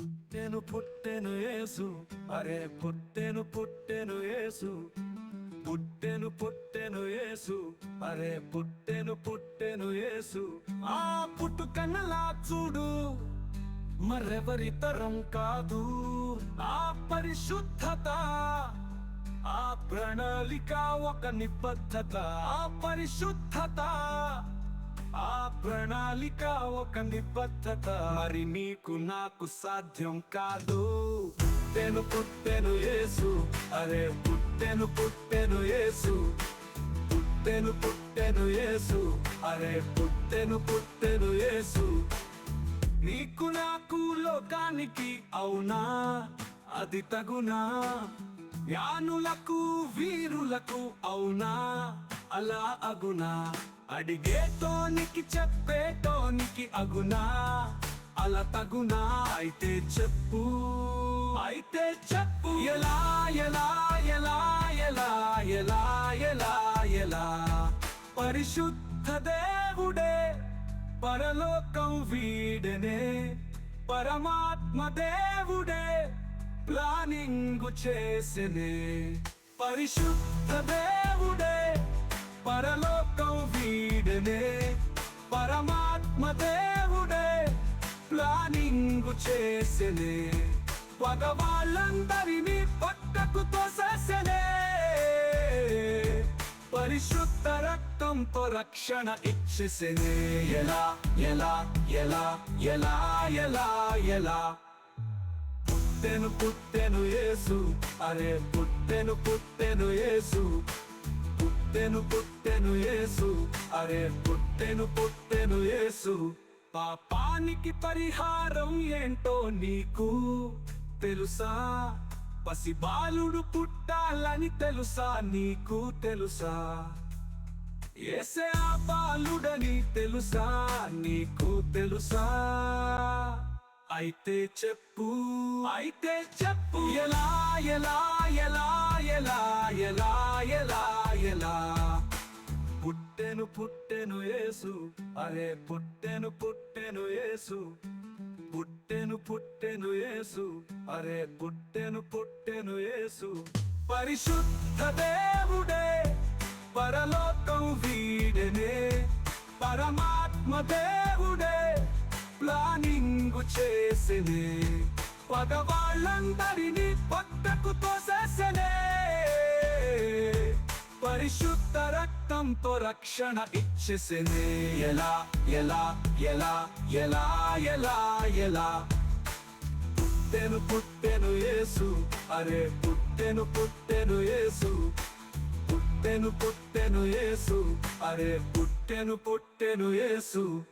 పుట్టెను పుట్టెను ఏసు అరే పుట్టెను పుట్టెను ఏసు పుట్టెను పుట్టెను ఏసు అరే పుట్టెను పుట్టెను ఏసు ఆ పుట్టుకన్నలా చూడు. మరెవరి తరం కాదు. ఆ పరిశుద్ధత ఆ ప్రణాళిక ఒక నిబద్ధత. ఆ పరిశుద్ధత ఆ ప్రణాళిక ఒక నిబద్ధత. మరి నీకు నాకు సాధ్యం కాదు. పుట్టెను పుట్టెను యేసు. అరే పుట్టెను పుట్టెను యేసు. పుట్టెను పుట్టెను యేసు. అరే పుట్టెను పుట్టెను యేసు. నీకు నాకు లోకానికి అవునా? అది తగునా? జ్ఞానులకు వీరులకు అవునా? అలా అగునా? అడిగేతోనికి చెప్పేటోనికి అగునా? అలా తగునా? అయితే చెప్పు. అయితే చెప్పు. ఎలా ఎలా ఎలా ఎలా ఎలా ఎలా ఎలా? పరిశుద్ధ దేవుడే పరలోకం వీడనే. పరమాత్మ దేవుడే ప్లానింగ్ చేసనే. పరిశుద్ధ దేవుడే పరలోకం వీడనే పరమాత్మ దేవుడే ప్లానింగ్ చేసెనే. పగవాళ్ళందరినీ పక్కకు తోసేసెనే. పరిశుద్ధ రక్తంతో రక్షణ ఇచ్చేసెనే. ఎలా ఎలా ఎలా ఎలా ఎలా ఎలా. పుట్టెను పుట్టెను యేసు. అరే పుట్టెను పుట్టెను యేసు. పుట్టెను పుట్టెను యేసు. అరే పుట్టెను పుట్టెను యేసు. పాపానికి పరిహారం ఏంటో నీకు తెలుసా? పసిబాలుడు పుట్టాలని తెలుసా? నీకు తెలుసా? ఏసే ఆ బాలుడని తెలుసా? నీకు తెలుసా? అయితే చెప్పు. అయితే చెప్పు. ఎలా ఎలా ఎలా ఎలా ఎలా? ఎలా పుట్టెను యేసు. అరే పుట్టెను పుట్టెను యేసు. పుట్టెను పుట్టెను యేసు. అరే పుట్టెను పుట్టెను యేసు. పరిశుద్ధ దేవుడే పరలోకం వీడనే. పరమాత్మ దేవుడే ప్లానింగ్ చేసినే. పగవాళ్ళందరినీ పక్కకు తోసేసనే. పరిశుద్ధ రక్తంతో రక్షణ ఇచ్చేసెనే ఎలా ఎలా ఎలా ఎలా ఎలా ఎలా. పుట్టెను పుట్టెను యేసు. అరే పుట్టెను పుట్టెను యేసు. పుట్టెను పుట్టెను యేసు. అరే పుట్టెను పుట్టెను యేసు.